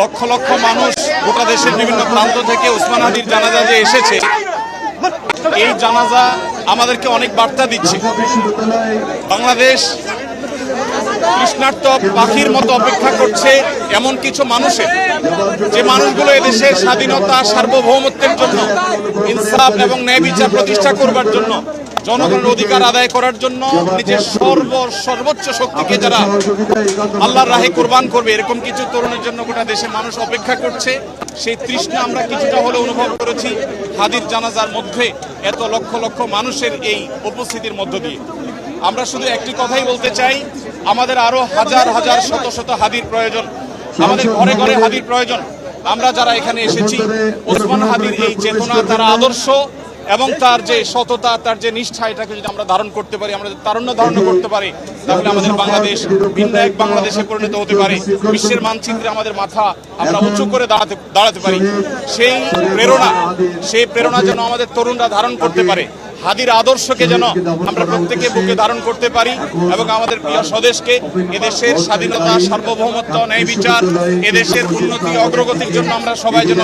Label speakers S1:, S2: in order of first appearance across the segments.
S1: লক্ষ লক্ষ মানুষ গোটা দেশের বিভিন্ন প্রান্ত থেকে ওসমান হাদির জানাজা যে এসেছে, এই জানাজা আমাদেরকে অনেক বার্তা দিচ্ছে। বাংলাদেশ কৃষ্ণার্ত পাখির মতো অপেক্ষা করছে এমন কিছু মানুষের। যে মানুষগুলো এদেশের স্বাধীনতা, সার্বভৌমত্বের জন্য, ইনসাফ এবং ন্যায় বিচার প্রতিষ্ঠা করবার জন্য জনগণের অধিকার আদায় করার জন্য নিজের সর্ব সর্বোচ্চ শক্তিকে যারা আল্লাহর রাহে কোরবান করবে, এরকম কিছু তরুণের জন্য গোটা দেশের মানুষ অপেক্ষা করছে। সেই তৃষ্ণা আমরা কিছুটা হলে অনুভব করেছি হাদির জানাজার মধ্যে এত লক্ষ লক্ষ মানুষের এই উপস্থিতির মধ্য দিয়ে। আমরা শুধু একটি কথাই বলতে চাই, আমাদের আরও হাজার হাজার শত শত হাদির প্রয়োজন। আমাদের ঘরে ঘরে হাদির প্রয়োজন। আমরা যারা এখানে এসেছি, ওসমান হাদির এই চেতনা, তার আদর্শ। এবং তার যে সততা, তার যে নিষ্ঠা, এটাকে যদি আমরা ধারণ করতে পারি, আমরা তারুণ্য ধারণ করতে পারি, তাহলে আমাদের বাংলাদেশ ভিন্ন এক বাংলাদেশে পরিণত হতে পারে। বিশ্বের মানচিত্রে আমাদের মাথা আমরা উঁচু করে দাঁড়াতে দাঁড়াতে পারি। সেই প্রেরণা সেই প্রেরণা যেন আমাদের তরুণরা ধারণ করতে পারে হাদির আদর্শকে যেন আমরা প্রত্যেকে বুকে ধারণ করতে পারি এবং আমাদের প্রিয় স্বদেশকে এদেশের স্বাধীনতা সার্বভৌমত্ব ন্যায় বিচার এদেশের উন্নতি অগ্রগতির জন্য আমরা সবাই যেন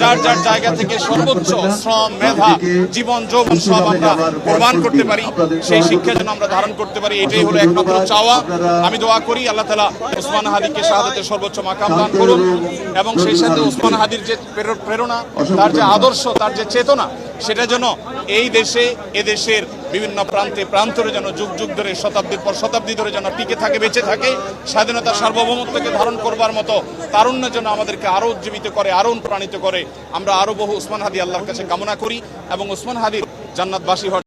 S1: যার যার জায়গা থেকে সর্বোচ্চ শ্রম মেধা জীবন যৌবন সব আমরা প্রমাণ করতে পারি। সেই শিক্ষা যেন আমরা ধারণ করতে পারি এটাই হলো একমাত্র চাওয়া। আমি দোয়া করি আল্লাহ তালা ওসমান হাদিকে শাহাদাতের সর্বোচ্চ মাকাম দান করুন এবং সেই সাথে ওসমান হাদির যে প্রের- প্রেরণা তার যে আদর্শ তার যে চেতনা সেটা যেন এই দেশে এদেশের বিভিন্ন প্রান্তে প্রান্তরে যেন যুগ যুগ ধরে, শতাব্দীর পর শতাব্দী ধরে যেন টিকে থাকে, বেঁচে থাকে, স্বাধীনতা সার্বভৌমত্বকে ধারণ করবার মতো তারুণ্য যেন আমাদেরকে আরও উজ্জীবিত করে আরও অনুপ্রাণিত করে, আমরা আরও বহু উসমান হাদি আল্লাহর কাছে কামনা করি এবং উসমান হাদির জান্নাতবাসী হওয়ার